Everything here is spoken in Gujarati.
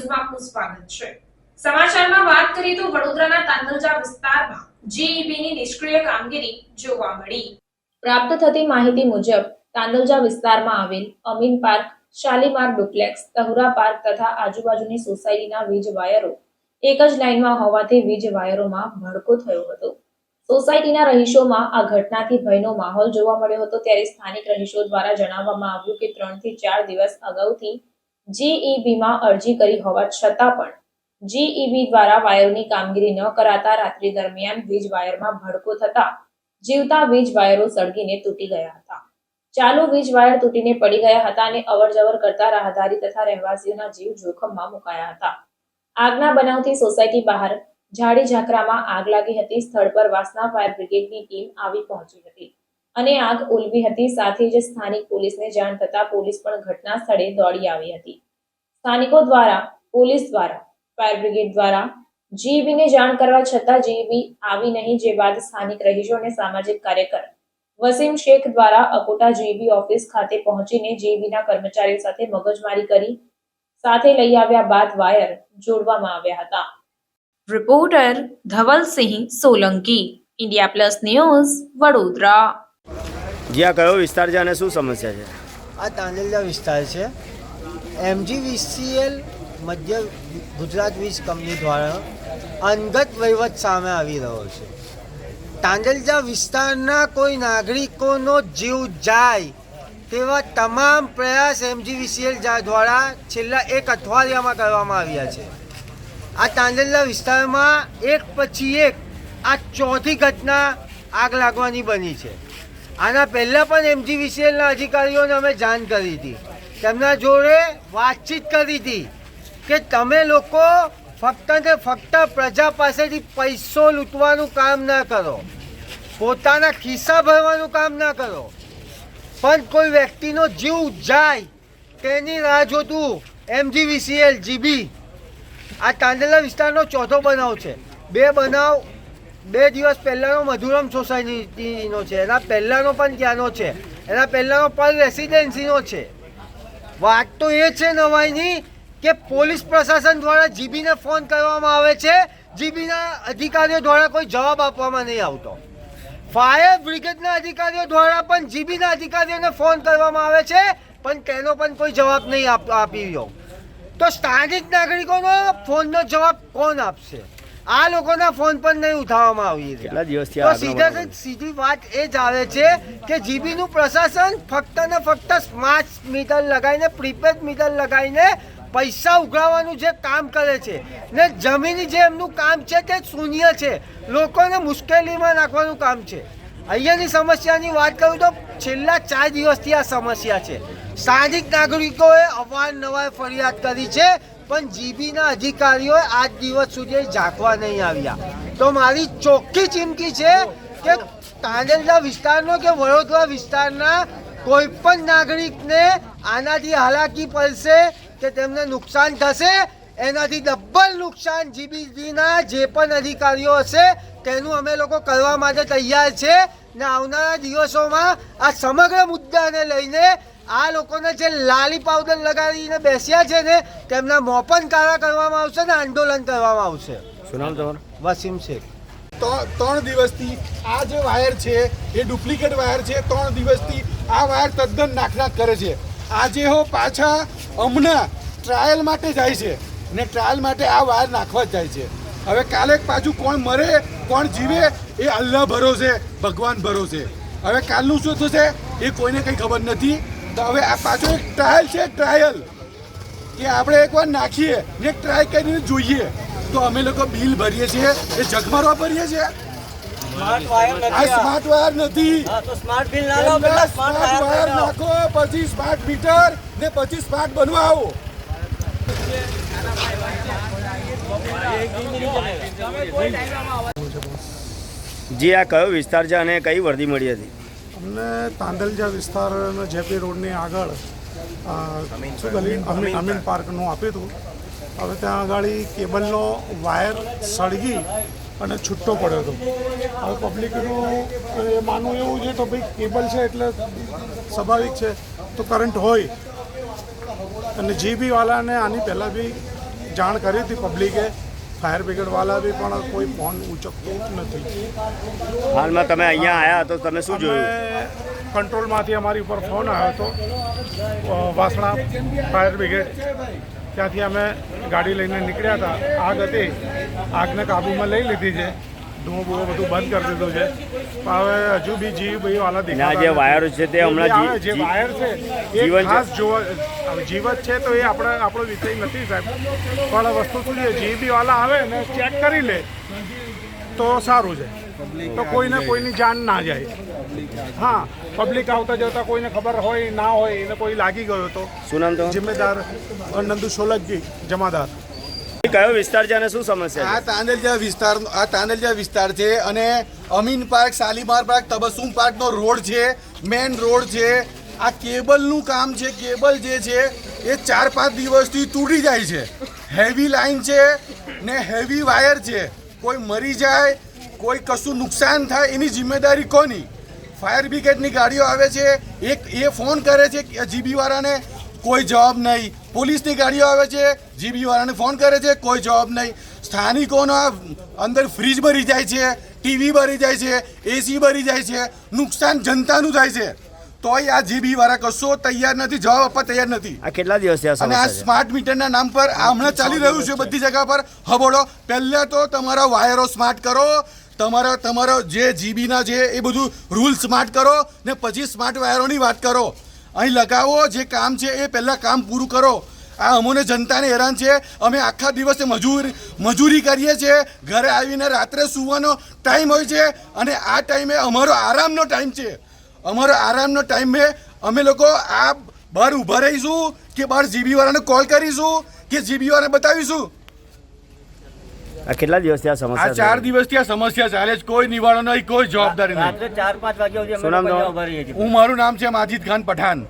ન્યૂઝમાં આપનું સ્વાગત છે. સમાચારમાં વાત કરીએ તો વડોદરાના તાંદલજા વિસ્તારમાં જીઈબીની નિષ્ક્રિય કામગીરી જોવા મળી. પ્રાપ્ત થતી માહિતી મુજબ, તાંદલજા વિસ્તારમાં આવેલ Amin park, Shalimar duplex, Tahura park તથા આજુબાજુની સોસાયટીના વીજ વાયરો એક જ લાઇનમાં હોવાથી વીજ વાયરોમાં ભડકો થયો હતો. સોસાયટીના રહીશોમાં આ ઘટનાથી ભયનો માહોલ જોવા મળ્યો હતો. ત્યારે સ્થાનિક રહીશો દ્વારા જણાવવામાં આવ્યું કે ત્રણથી ચાર દિવસ અગાઉથી જીઈબીમાં અરજી કરી હોવા છતાં પણ જીઈબી દ્વારા વાયરની કામગીરી ન કરાતા રાત્રિ દરમિયાન વીજ વાયરમાં ભડકો થતા જીવતા વીજ વાયરો સળગીને તૂટી ગયા હતા. ચાલુ વીજ વાયર તૂટીને પડી ગયા હતા અને અવરજવર કરતા રાહદારી તથા રહેવાસીઓના જીવ જોખમમાં મુકાયા હતા. આગના બનાવથી સોસાયટી બહાર ઝાડી ઝાકરામાં આગ લાગી હતી. સ્થળ પર વાસના ફાયર બ્રિગેડની ટીમ આવી પહોંચી હતી. અને આગ ઓલવી હતી. સાથે જ સ્થાનિક પોલીસને જાણ થતા પોલીસ પણ ઘટના સ્થળે દોડી આવી હતી. સ્થાનિકો દ્વારા, પોલીસ દ્વારા, ફાયર બ્રિગેડ દ્વારા જીવીને જાણ કરવા છતાં જીવી આવી નહીં, જે બાદ સ્થાનિક રહીશો અને સામાજિક કાર્યકર વસીમ શેખ દ્વારા અકોટા જીવી ઓફિસ ખાતે પહોંચીને જીવીના કર્મચારીઓ સાથે મગજમારી કરી, સાથે લઈ આવ્યા બાદ વાયર જોડવામાં આવ્યા હતા. Reporter Dhavalsinh Solanki, India plus news Vadodara. જી આ કયો વિસ્તાર છે અને શું સમસ્યા છે? આ તાંડેલજા વિસ્તાર છે. એમજીવીસીએલ મધ્ય ગુજરાત વીજ કંપની દ્વારા અંગત વહીવટ સામે આવી રહ્યો છે. તાંડેલજા વિસ્તારના કોઈ નાગરિકોનો જીવ જાય તેવા તમામ પ્રયાસ એમજીવીસીએલ દ્વારા છેલ્લા એક અઠવાડિયામાં કરવામાં આવ્યા છે. આ તાંડેલા વિસ્તારમાં એક પછી એક આ ચોથી ઘટના આગ લાગવાની બની છે. આના પહેલાં પણ એમજીવીસીએલના અધિકારીઓને અમે જાણ કરી હતી. તેમના જોડે વાતચીત કરી હતી કે તમે લોકો ફક્ત ને ફક્ત પ્રજા પાસેથી પૈસો લૂંટવાનું કામ ના કરો. પોતાના ખિસ્સા ભરવાનું કામ ના કરો. પણ કોઈ વ્યક્તિનો જીવ જાય તેની રાહ જોતું એમજીવીસીએલ જીબી આ તાંડેલા વિસ્તારનો ચોથો બનાવ છે. બે બનાવ બે દિવસ પહેલાંનો મધુરમ સોસાયટીનો છે. એના પહેલાંનો પણ ત્યાંનો છે. એના પહેલાંનો પણ રેસિડેન્સીનો છે. વાત તો એ છે નવાઈની કે પોલીસ પ્રશાસન દ્વારા જીબીને ફોન કરવામાં આવે છે. જીબીના અધિકારીઓ દ્વારા કોઈ જવાબ આપવામાં નહીં આવતો. ફાયર બ્રિગેડના અધિકારીઓ દ્વારા પણ જીબીના અધિકારીઓને ફોન કરવામાં આવે છે, પણ તેનો પણ કોઈ જવાબ નહીં આપ- રહ્યો. તો સ્થાનિક નાગરિકોનો ફોનનો જવાબ કોણ આપશે? આ લોકોના ફોન પર નહીં ઉઠાવવામાં આવી કેટલા તો સીધા સીધી વાત એ જ આવે છે કે જીબીનું પ્રશાસન ફક્ત ને ફક્ત સ્માર્ટ મીટર લગાવીને પ્રીપેડ મીટર લગાવીને પૈસા ઉઘરાવવાનું જે કામ કરે છે ને જમીન જે એમનું કામ છે તે શૂન્ય છે. લોકોને મુશ્કેલીમાં નાખવાનું કામ છે. અહીંયાની સમસ્યાની વાત કરું તો છેલ્લા ચાર દિવસથી આ સમસ્યા છે. સ્થાનિક નાગરિકોએ અવારનવાર ફરિયાદ કરી છે પણ જીબીના અધિકારીઓએ આજ દિવસ સુધી ઝાંકવા નહીં આવ્યા. તો મારી ચોખ્ખી ચીમકી છે કે તાંડેલજા વિસ્તારનો કે વડોદરા વિસ્તારના કોઈ પણ નાગરિકને આનાથી હાલાકી પડશે કે તેમને નુકસાન થશે, એનાથી ડબલ નુકસાન જીબીજીના જે પણ અધિકારીઓ હશે, તેનું અમે લોકો કરવા માટે તૈયાર છે ને આવનારા દિવસોમાં આ સમગ્ર મુદ્દાને લઈને આ લોકોને જે લાલી પાવડર લગાડીને બેસ્યા છે ને તેમના મોપન કારા કરવામાં આવશે ને આંદોલન કરવામાં આવશે. શું નામ તમારું? વસીમ શેખ. ત્રણ દિવસથી આ જે વાયર છે એ ડુપ્લિકેટ વાયર છે ત્રણ દિવસથી આ વાયર તદ્દન નાખનાખ કરે છે. આજે હો પાછા હમણાં ટ્રાયલ માટે જાય છે ને ટ્રાયલ માટે આ વાયર નાખવા જ જાય છે. હવે કાલે પાછું કોણ મરે કોણ જીવે એ અલ્લાહ ભરોસે ભગવાન ભરોસે. હવે કાલનું શું થશે એ કોઈને કંઈ ખબર નથી. તો હવે આ પાછો એક ટ્રાયલ છે ટ્રાયલ કે આપણે એકવાર નાખીએ ને ટ્રાય કરીને જોઈએ. તો અમે લોકો બિલ ભરીએ છીએ એ જગમારવા ભરીએ છીએ. આ સ્માર્ટ વાયર નથી. સ્માર્ટ વાયર નાખો પછી સ્માર્ટ મીટર ને પછી સ્માર્ટ બનવા આવો. જી આ કયો વિસ્તાર છે અને કઈ વર્દી મળી હતી? અમને તાંદલજા વિસ્તારનો જેપી રોડની આગળ શું ગલી અમીન અમીન પાર્કનું આપ્યું હતું. હવે ત્યાં આગળ કેબલનો વાયર સળગી અને છૂટો પડ્યો હતો. હવે પબ્લિકનું એ માનવું એવું છે તો ભાઈ કેબલ છે એટલે સ્વાભાવિક છે. તો કરંટ હોય. અને વાળાને આની પહેલાં બી જાણ કરી હતી પબ્લિકે. ફાયર બ્રિગેડવાળા બી પણ કોઈ ફોન ઉચકતું નથી. હાલમાં તમે અહીંયા આવ્યા તો તમે શું જોયું? કંટ્રોલમાંથી અમારી ઉપર ફોન આવ્યો હતો. Vasna fire brigade. ત્યાંથી અમે ગાડી લઈને નીકળ્યા હતા. આગ હતી. આગને કાબૂમાં લઈ લીધી છે. ધુઓ બુઓ બધું બંધ કરી દીધું છે. હવે હજુ બી જીવ ભાઈ વાળા દેખાય જે વાયર છે તે હમણાં જે વાયર છે એ જીવન ખાસ જોવા જીવત છે તો એ આપણે આપણો વિષય નથી સાહેબ. પણ વસ્તુ શું છે જીબી વાળા આવે ને ચેક કરી લે તો સારું છે. તો કોઈને કોઈની જાન ના જાય. હા પબ્લિક આવતા જતા કોઈને ખબર હોય ના હોય એને કોઈ લાગી ગયો તો. શું નામ જિમ્મેદાર નંદુ સોલંકી જમાદાર. કયો વિસ્તાર છે અને શું સમસ્યા આ છે વિસ્તાર આ તાંદલજા વિસ્તાર છે અને અમીન પાર્ક, શાલીમાર પાર્ક તબસુમ પાર્કનો રોડ છે મેન રોડ છે. આ કેબલનું કામ છે, કેબલ જે છે, એ ચાર પાંચ દિવસથી તૂટી જાય છે. હેવી લાઈન છે ને હેવી વાયર છે. કોઈ મરી જાય, કોઈ કશું નુકસાન થાય એની જિમ્મેદારી કોની? ફાયર બ્રિગેડની ગાડીઓ આવે છે. એક એ ફોન કરે છે જીબી વાળાને કોઈ જવાબ નહીં. પોલીસની ગાડીઓ આવે છે જીબીવાળાને ફોન કરે છે કોઈ જવાબ નહીં. સ્થાનિકોનો અંદર ફ્રીજ ભરી જાય છે ટીવી ભરી જાય છે એસી ભરી જાય છે નુકસાન જનતાનું થાય છે. તોય આ જીબી વાળા કશો તૈયાર નથી જવાબ આપવા તૈયાર નથી. આ કેટલા દિવસ આ અને આ સ્માર્ટ મીટરના નામ પર હમણાં ચાલી રહ્યું છે બધી જગ્યા પર. હબોડો પહેલા તો તમારા વાયરો સ્માર્ટ કરો તમારા તમારો જે જીબીના છે એ બધું રૂલ સ્માર્ટ કરો ને પછી સ્માર્ટ વાયરોની વાત કરો. અહીં લગાવો, જે કામ છે એ પહેલાં કામ પૂરું કરો. આ અમોને જનતાને હેરાન છે. અમે આખા દિવસે મજૂર, મજૂરી કરીએ છીએ. ઘરે આવીને રાત્રે સૂવાનો ટાઈમ હોય છે અને આ ટાઈમે અમારો આરામનો ટાઈમ છે. અમારો આરામનો ટાઈમે અમે લોકો આ બહાર ઊભા રહીશું કે બહાર જીબીવાળાને કોલ કરીશું કે જીબીવાળાને બતાવીશું? આ કેટલા દિવસથી આ આ સમસ્યા ચાર દિવસ દિવસથી આ સમસ્યા ચાલે છે કોઈ નિવારણ નહીં કોઈ જવાબદારી નહીં. ચાર પાંચ વાગ્યા સુધી હું મારું નામ છે માજીદ ખાન પઠાણ.